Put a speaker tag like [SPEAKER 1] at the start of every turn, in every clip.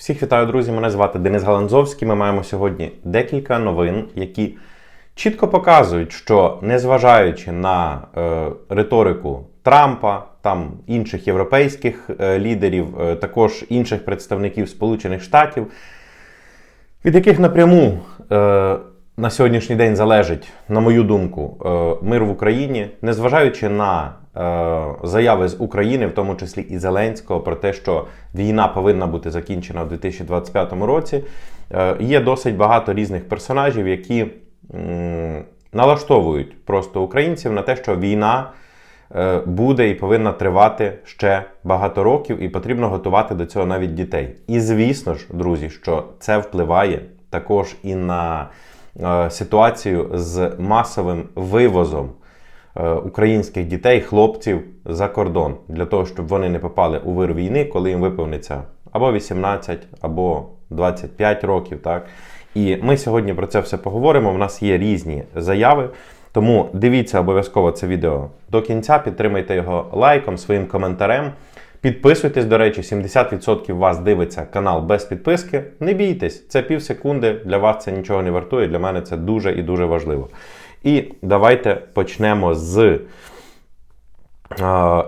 [SPEAKER 1] Всіх вітаю, друзі! Мене звати Денис Галанзовський. Ми маємо сьогодні декілька новин, які чітко показують, що незважаючи на е, риторику Трампа, там інших європейських е, лідерів, е, також інших представників Сполучених Штатів, від яких напряму е, на сьогоднішній день залежить, на мою думку, е, мир в Україні, незважаючи на е, заяви з України, в тому числі і Зеленського, про те, що війна повинна бути закінчена у 2025 році, е, є досить багато різних персонажів, які налаштовують просто українців на те, що війна буде і повинна тривати ще багато років, і потрібно готувати до цього навіть дітей. І звісно ж, друзі, що це впливає також і на ситуацію з масовим вивозом е, українських дітей, хлопців за кордон, для того, щоб вони не попали у вир війни, коли їм виповниться або 18, або 25 років. Так? І ми сьогодні про це все поговоримо. У нас є різні заяви. Тому дивіться обов'язково це відео до кінця, підтримайте його лайком, своїм коментарем. Підписуйтесь, до речі, 70% вас дивиться канал без підписки. Не бійтесь, це пів секунди. Для вас це нічого не вартує. Для мене це дуже і дуже важливо. І давайте почнемо з е,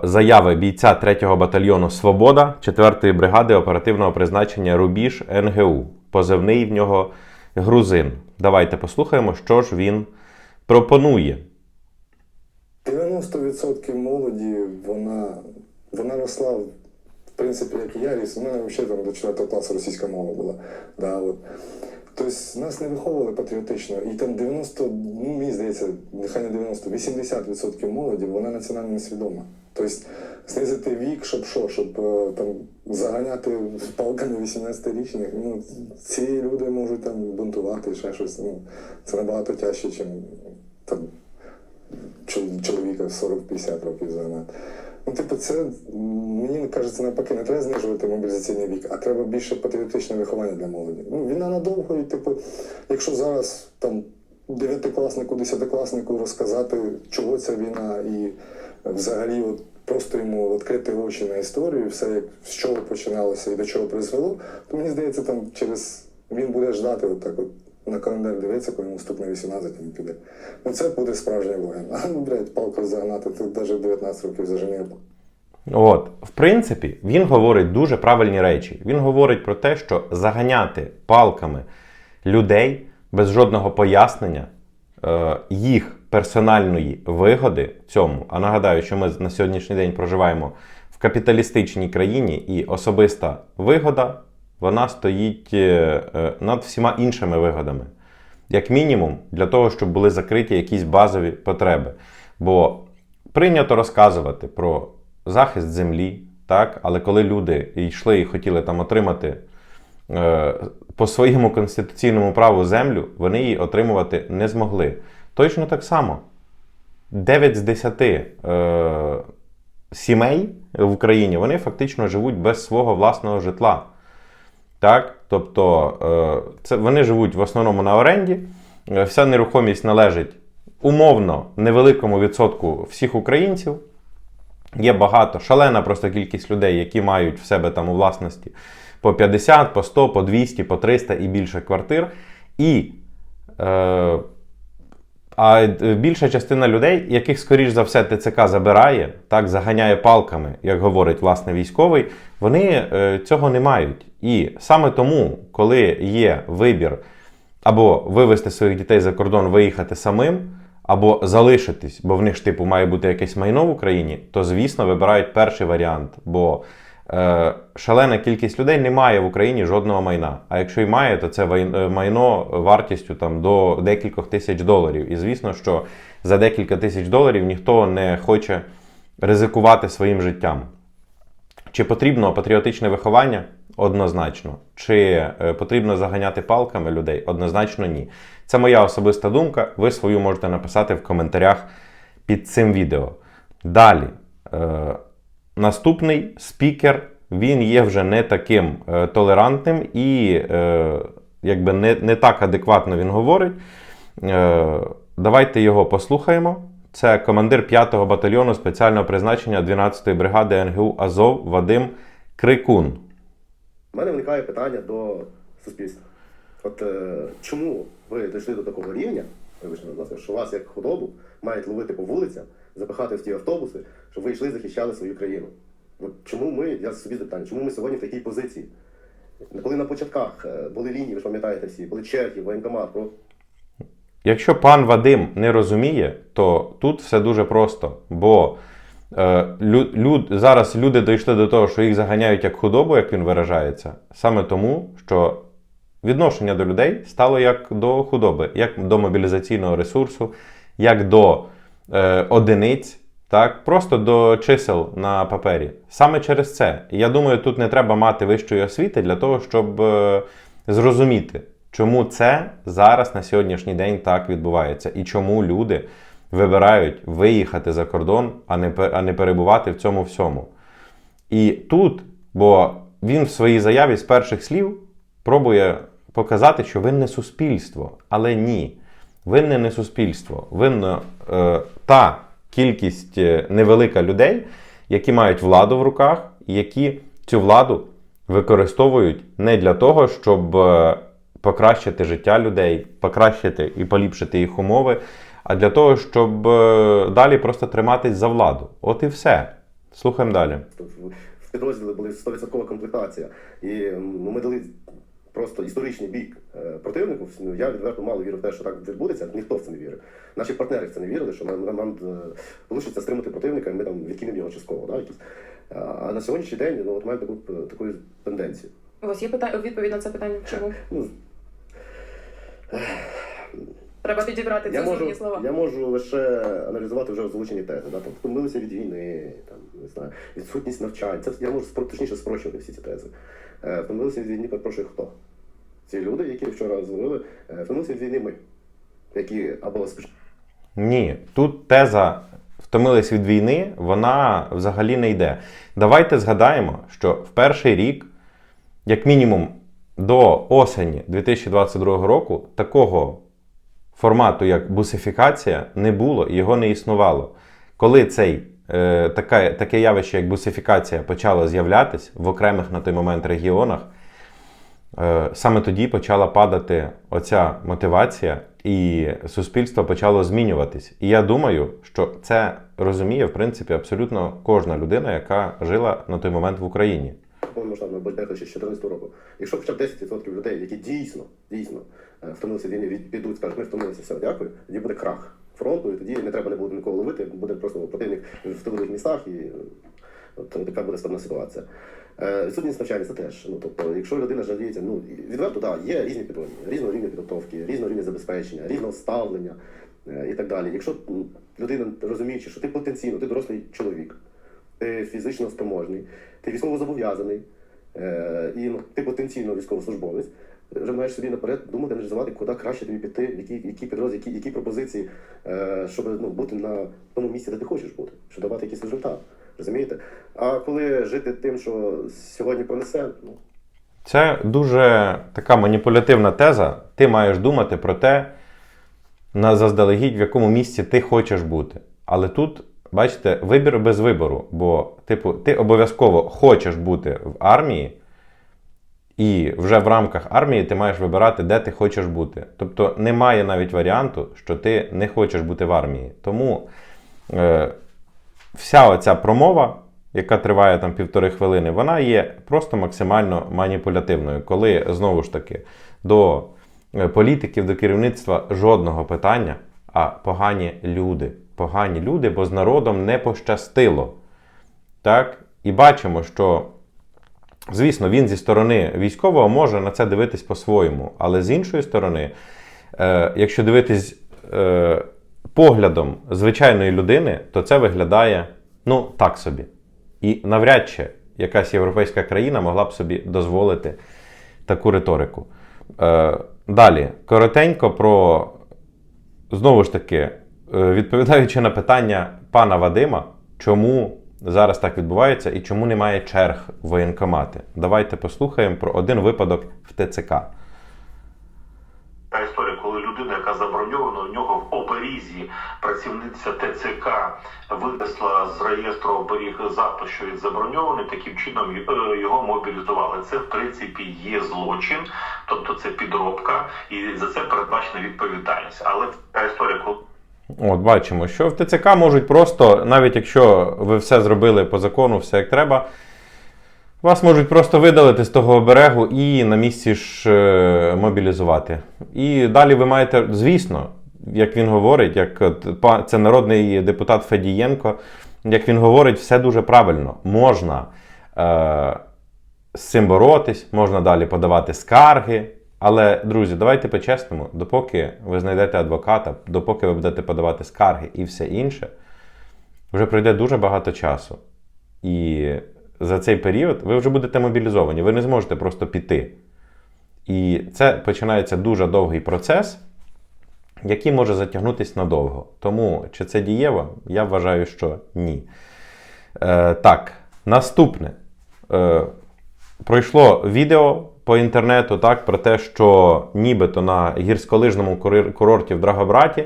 [SPEAKER 1] заяви бійця 3-го батальйону Свобода 4-ї бригади оперативного призначення Рубіж НГУ. Позивний в нього грузин. Давайте послухаємо, що ж він пропонує.
[SPEAKER 2] 90% молоді, вона, вона росла, в принципі, як і я ріс. У мене взагалі там до 4 класу російська мова була. Да, от. Тобто нас не виховували патріотично. І там 90, ну мені здається, нехай не 90, 80% молоді, вона національно несвідома. Тобто знизити вік, щоб що, щоб е, там заганяти палками 18-річних, ну, ці люди можуть там бунтувати, ще щось. Ну, це набагато тяжче, ніж там чол- чоловіка 40-50 років загнати. Ну, типу, це мені кажеться, навпаки, не треба знижувати мобілізаційний вік, а треба більше патріотичне виховання для молоді. Ну, війна надовго, і типу, якщо зараз там дев'ятикласнику, десятикласнику розказати, чого ця війна, і взагалі от, просто йому відкрити очі на історію, все як з чого починалося і до чого призвело, то мені здається, там через він буде ждати от так от. На календар дивиться, коли йому стукне 18 він піде. Ну це буде справжній воїн. А ну, блядь, палку загнати, тут навіть в 19 років зажене.
[SPEAKER 1] От, в принципі, він говорить дуже правильні речі. Він говорить про те, що заганяти палками людей без жодного пояснення е, їх персональної вигоди цьому. А нагадаю, що ми на сьогоднішній день проживаємо в капіталістичній країні, і особиста вигода вона стоїть е, е, над всіма іншими вигодами. Як мінімум, для того, щоб були закриті якісь базові потреби. Бо прийнято розказувати про захист землі, так? але коли люди йшли і хотіли там отримати е, по своєму конституційному праву землю, вони її отримувати не змогли. Точно так само. 9 з 10 е, сімей в Україні вони фактично живуть без свого власного житла. Так? Тобто е, це, вони живуть в основному на оренді, е, вся нерухомість належить умовно невеликому відсотку всіх українців. Є багато, шалена просто кількість людей, які мають в себе там у власності по 50, по 100, по 200, по 300 і більше квартир. І е, а більша частина людей, яких, скоріш за все, ТЦК забирає, так, заганяє палками, як говорить власне військовий, вони е, цього не мають. І саме тому, коли є вибір або вивезти своїх дітей за кордон, виїхати самим, або залишитись, бо в них ж типу має бути якесь майно в Україні, то звісно вибирають перший варіант. Бо е, шалена кількість людей не має в Україні жодного майна. А якщо й має, то це е, майно вартістю там до декількох тисяч доларів. І звісно, що за декілька тисяч доларів ніхто не хоче ризикувати своїм життям. Чи потрібно патріотичне виховання? Однозначно. Чи е, потрібно заганяти палками людей? Однозначно ні. Це моя особиста думка. Ви свою можете написати в коментарях під цим відео. Далі. Наступний спікер, він є вже не таким е, толерантним і е, якби не, не так адекватно він говорить. Е, давайте його послухаємо. Це командир 5-го батальйону спеціального призначення 12-ї бригади НГУ Азов Вадим Крикун.
[SPEAKER 3] У мене виникає питання до суспільства. От е, чому ви дійшли до такого рівня, вибачте, будь ласка, що вас як худобу мають ловити по вулицях, запихати в ті автобуси, щоб ви йшли і захищали свою країну? От чому ми, я собі запитання, чому ми сьогодні в такій позиції? Коли на початках е, були лінії, ви ж пам'ятаєте всі, були черги, воєнкомат,
[SPEAKER 1] Якщо пан Вадим не розуміє, то тут все дуже просто. Бо е, лю, люд, зараз люди дійшли до того, що їх заганяють як худобу, як він виражається, саме тому, що відношення до людей стало як до худоби, як до мобілізаційного ресурсу, як до е, одиниць, так, просто до чисел на папері. Саме через це. Я думаю, тут не треба мати вищої освіти для того, щоб е, зрозуміти, чому це зараз на сьогоднішній день так відбувається, і чому люди вибирають виїхати за кордон, а не, а не перебувати в цьому всьому. І тут, бо він в своїй заяві з перших слів пробує показати, що винне суспільство. Але ні, винне не суспільство, винна е, та кількість е, невелика людей, які мають владу в руках, які цю владу використовують не для того, щоб е, покращити життя людей, покращити і поліпшити їх умови, а для того, щоб е, далі просто триматись за владу. От і все. Слухаємо далі.
[SPEAKER 3] в підрозділі були 100% комплектація. І ми дали просто історичний бік е, противнику. Ну, я відверто мало вірив в те, що так відбудеться. Ніхто в це не вірив. Наші партнери в це не вірили, що нам, нам, нам вийде стримати противника, і ми там відкинемо його частково. Да, якісь. А а на сьогоднішній день ну, от маємо таку, таку тенденцію.
[SPEAKER 4] У вас є питання відповідь на це питання? Чому? Треба підібрати
[SPEAKER 3] я,
[SPEAKER 4] ці
[SPEAKER 3] можу,
[SPEAKER 4] основні слова.
[SPEAKER 3] я можу лише аналізувати вже озвучені тези. Да? Там, втомилися від війни, там, не знаю, відсутність навчань. Це я можу спро- точніше спрощувати всі ці тези. Е, втомилися від війни, перепрошую, хто? Ці люди, які вчора зловили, е, втомилися від війни ми. Які або
[SPEAKER 1] Ні, тут теза втомились від війни, вона взагалі не йде. Давайте згадаємо, що в перший рік, як мінімум до осені 2022 року, такого формату, як бусифікація, не було його не існувало. Коли цей, е, таке, таке явище, як бусифікація, почало з'являтись в окремих на той момент регіонах, Е, Саме тоді почала падати оця мотивація, і суспільство почало змінюватись. І я думаю, що це розуміє, в принципі, абсолютно кожна людина, яка жила на той момент в Україні.
[SPEAKER 3] Повномасштабного бойнеха ще з 2014 року. Якщо хоча б 10% людей, які дійсно, дійсно е, втомилися війни, підуть, скажуть, ми втомилися, все, дякую, тоді буде крах фронту, і тоді не треба не буде нікого ловити, буде просто противник в тилових містах, і от така буде складна ситуація. Е, Відсутність навчання це теж. Ну, тобто, якщо людина жаліється, ну відверто, так, є різні підрозділи, різного рівня підготовки, різного рівня забезпечення, різного ставлення е, і так далі. Якщо людина розуміючи, що ти потенційно, ти дорослий чоловік, ти фізично спроможний, ти військово зобов'язаний, е, і ну, ти потенційно військовослужбовець, вже маєш собі наперед думати, аналізувати, куди краще тобі піти, які, які підрозділи, які, які пропозиції, е, щоб ну, бути на тому місці, де ти хочеш бути, щоб давати якийсь результат. Розумієте? А коли жити тим, що сьогодні пронесе, ну
[SPEAKER 1] Це дуже така маніпулятивна теза. Ти маєш думати про те, на заздалегідь, в якому місці ти хочеш бути. Але тут, бачите, вибір без вибору. Бо, типу, ти обов'язково хочеш бути в армії, і вже в рамках армії ти маєш вибирати, де ти хочеш бути. Тобто немає навіть варіанту, що ти не хочеш бути в армії. Тому е, вся оця промова, яка триває там півтори хвилини, вона є просто максимально маніпулятивною, коли знову ж таки до е, політиків, до керівництва жодного питання, а погані люди. Погані люди, бо з народом не пощастило. Так? І бачимо, що, звісно, він зі сторони військового може на це дивитись по-своєму. Але з іншої сторони, е, якщо дивитись е, поглядом звичайної людини, то це виглядає ну так собі. І навряд чи якась європейська країна могла б собі дозволити таку риторику. Е, далі, коротенько про знову ж таки, відповідаючи на питання пана Вадима, чому зараз так відбувається і чому немає черг в воєнкомати. Давайте послухаємо про один випадок в ТЦК.
[SPEAKER 5] Та історія, коли людина, яка заброньована, у нього в оберізі працівниця ТЦК винесла з реєстру оберіг запис, що він заброньований. Таким чином е, його мобілізували. Це в принципі є злочин, тобто це підробка, і за це передбачена відповідальність. Але така історія, коли
[SPEAKER 1] От бачимо, що в ТЦК можуть просто, навіть якщо ви все зробили по закону, все як треба, вас можуть просто видалити з того оберегу і на місці ж е, мобілізувати. І далі ви маєте, звісно, як він говорить, як це народний депутат Федієнко, як він говорить, все дуже правильно. Можна е, з цим боротись, можна далі подавати скарги. Але, друзі, давайте по-чесному, допоки ви знайдете адвоката, допоки ви будете подавати скарги і все інше, вже пройде дуже багато часу. І за цей період ви вже будете мобілізовані, ви не зможете просто піти. І це починається дуже довгий процес, який може затягнутися надовго. Тому чи це дієво, я вважаю, що ні. Е, так, наступне. Е, пройшло відео по інтернету так, про те, що нібито на гірськолижному курорті в Драгобраті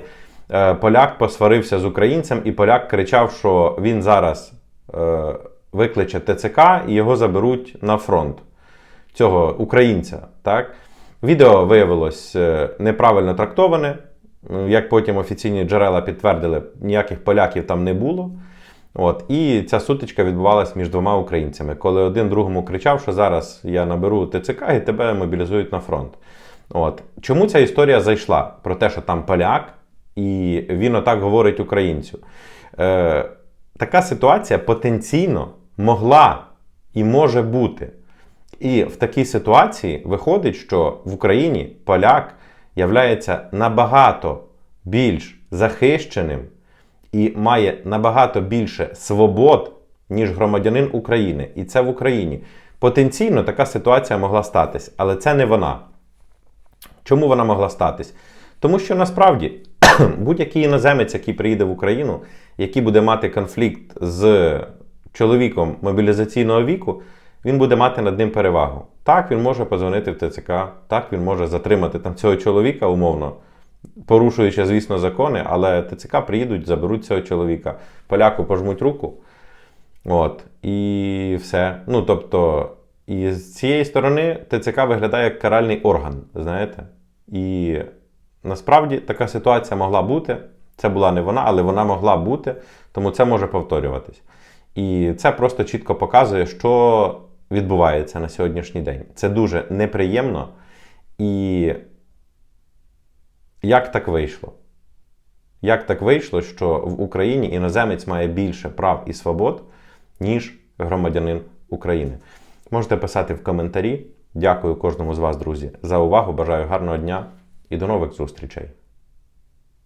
[SPEAKER 1] е, поляк посварився з українцем, і поляк кричав, що він зараз е, викличе ТЦК і його заберуть на фронт цього українця. Так? Відео виявилось е, неправильно трактоване. Як потім офіційні джерела підтвердили, ніяких поляків там не було. От, і ця сутичка відбувалась між двома українцями, коли один другому кричав, що зараз я наберу ТЦК і тебе мобілізують на фронт. От. Чому ця історія зайшла? Про те, що там поляк, і він отак говорить українцю. Е, така ситуація потенційно могла і може бути. І в такій ситуації виходить, що в Україні поляк являється набагато більш захищеним і має набагато більше свобод, ніж громадянин України. І це в Україні. Потенційно така ситуація могла статись, але це не вона. Чому вона могла статись? Тому що насправді будь-який іноземець, який приїде в Україну, який буде мати конфлікт з чоловіком мобілізаційного віку, він буде мати над ним перевагу. Так, він може позвонити в ТЦК, так він може затримати там цього чоловіка умовно, порушуючи, звісно, закони, але ТЦК приїдуть, заберуть цього чоловіка, поляку пожмуть руку. От, і все. Ну, тобто, і з цієї сторони ТЦК виглядає як каральний орган, знаєте. І насправді така ситуація могла бути. Це була не вона, але вона могла бути, тому це може повторюватись. І це просто чітко показує, що відбувається на сьогоднішній день. Це дуже неприємно. І як так вийшло? Як так вийшло, що в Україні іноземець має більше прав і свобод, ніж громадянин України? Можете писати в коментарі. Дякую кожному з вас, друзі, за увагу. Бажаю гарного дня і до нових зустрічей!